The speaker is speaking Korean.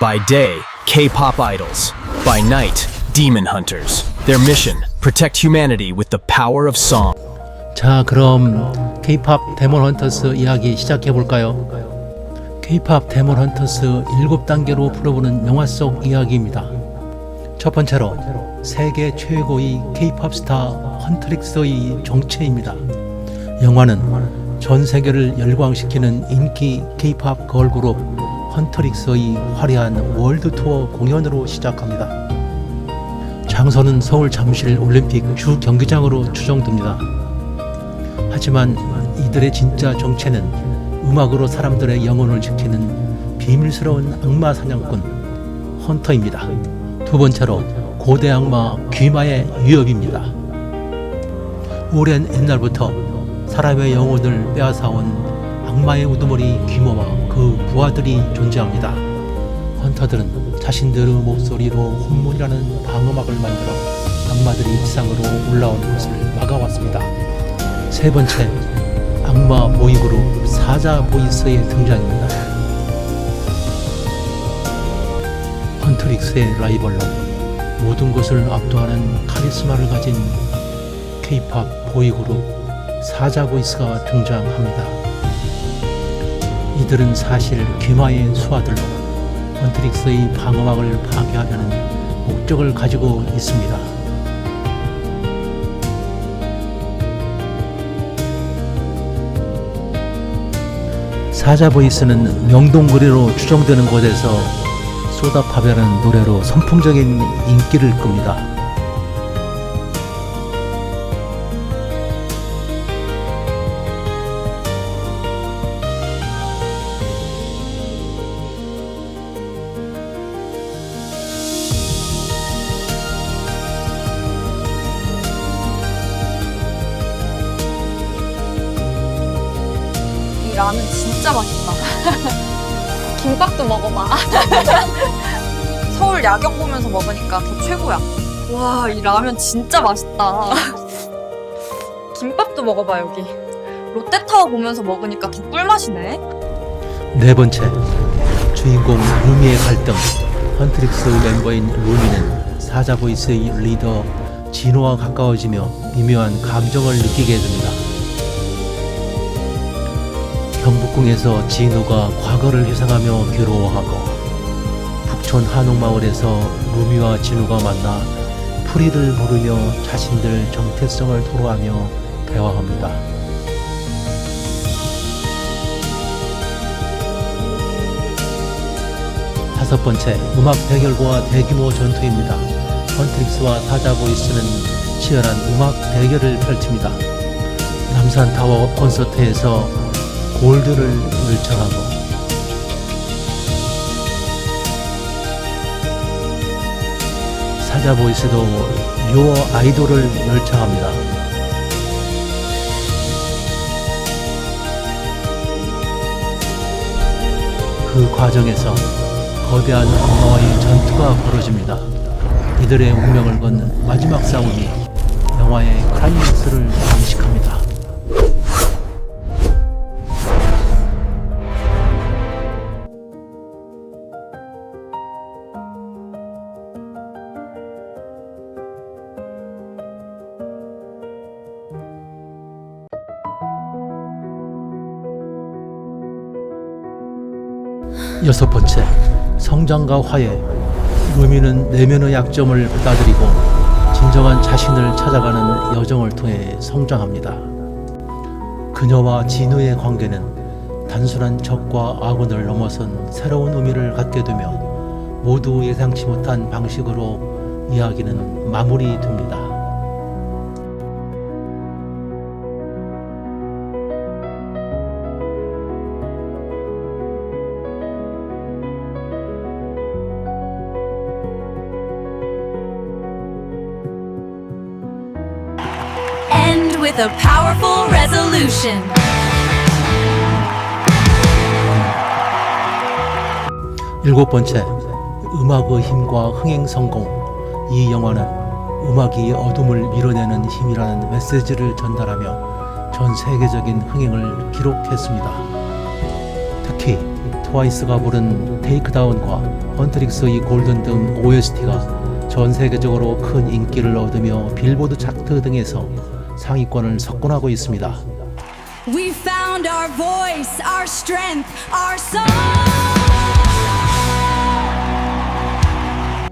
By day, K-pop idols. By night, demon hunters. Their mission: protect humanity with the power of song. 자, 그럼 K-팝 데몬 헌터스 이야기 시작해 볼까요? K-팝 데몬 헌터스 7단계로 풀어보는 영화 속 이야기입니다. 첫 번째로 세계 최고의 K-팝 스타 헌트릭스의 정체입니다. 영화는 전 세계를 열광시키는 인기 K-팝 걸그룹 헌트릭스의 화려한 월드 투어 공연으로 시작합니다. 장소는 서울 잠실 올림픽 주 경기장으로 추정됩니다. 하지만 이들의 진짜 정체는 음악으로 사람들의 영혼을 지키는 비밀스러운 악마 사냥꾼 헌터입니다. 두 번째로 고대 악마 귀마의 위협입니다. 오랜 옛날부터 사람의 영혼을 빼앗아온 악마의 우두머리 귀모와 그 부하들이 존재합니다. 헌터들은 자신들의 목소리로 혼문이라는 방음악을 만들어 악마들이 지상으로 올라오는 것을 막아왔습니다. 세 번째, 악마 보이그룹 사자 보이스의 등장입니다. 헌트릭스의 라이벌로 모든 것을 압도하는 카리스마를 가진 K-팝 보이그룹 사자 보이스가 등장합니다. 이들은 사실 귀마의 수하들로 헌트릭스의 방어막을 파괴하려는 목적을 가지고 있습니다. 사자 보이스는 명동거리로 추정되는 곳에서 소다파베라는 노래로 선풍적인 인기를 끕니다. 라면 진짜 맛있다. 김밥도 먹어봐. 서울 야경 보면서 먹으니까 더 최고야. 와, 이 라면 진짜 맛있다. 김밥도 먹어봐, 여기. 롯데타워 보면서 먹으니까 더 꿀맛이네. 네 번째, 주인공 루미의 갈등. 헌트릭스 멤버인 루미는 사자 보이스의 리더 진호와 가까워지며 미묘한 감정을 느끼게 됩니다. 경복궁에서 진호가 과거를 회상하며 괴로워하고 북촌 한옥마을에서 루미와 진호가 만나 풀이를 부르며 자신들 정체성을 토로하며 대화합니다. 다섯 번째, 음악 대결과 대규모 전투입니다. 헌트릭스와 사자 보이스는 치열한 음악 대결을 펼칩니다. 남산 타워 콘서트에서 골드를 열창하고 사자 보이스도 요어 아이돌을 열창합니다. 그 과정에서 거대한 악마와의 전투가 벌어집니다. 이들의 운명을 건 마지막 싸움이 영화의 클라이맥스를 장식합니다. 여섯 번째, 성장과 화해. 루미는 내면의 약점을 받아들이고 진정한 자신을 찾아가는 여정을 통해 성장합니다. 그녀와 진우의 관계는 단순한 적과 악원을 넘어선 새로운 의미를 갖게 되며 모두 예상치 못한 방식으로 이야기는 마무리됩니다. With a powerful resolution. 일곱 번째, 음악의 힘과 흥행 성공. 이 영화는 음악이 어둠을 밀어내는 힘이라는 메시지를 전달하며 전 세계적인 흥행을 기록했습니다. 특히 트와이스가 부른 테이크다운과 헌트릭스 이 골든 등 OST가 전 세계적으로 큰 인기를 얻으며 빌보드 차트 등에서 상위권을 석권하고 있습니다. We found our voice, our strength, our song.